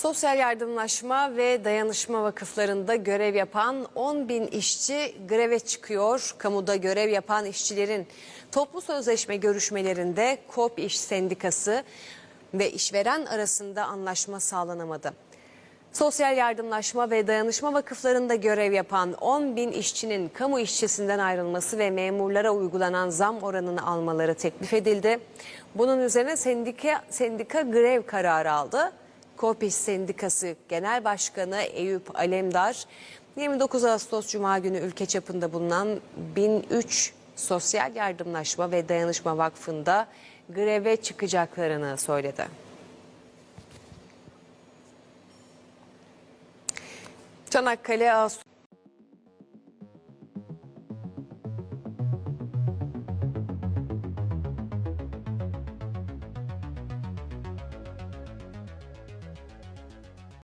Sosyal yardımlaşma ve dayanışma vakıflarında görev yapan 10 bin işçi greve çıkıyor. Kamuda görev yapan işçilerin toplu sözleşme görüşmelerinde KOP İş Sendikası ve işveren arasında anlaşma sağlanamadı. Sosyal yardımlaşma ve dayanışma vakıflarında görev yapan 10 bin işçinin kamu işçisinden ayrılması ve memurlara uygulanan zam oranını almaları teklif edildi. Bunun üzerine sendika, sendika grev kararı aldı. KOPİş Sendikası Genel Başkanı Eyüp Alemdar 29 Ağustos Cuma günü ülke çapında bulunan 1003 Sosyal Yardımlaşma ve Dayanışma Vakfı'nda greve çıkacaklarını söyledi. Çanakkale Ağustos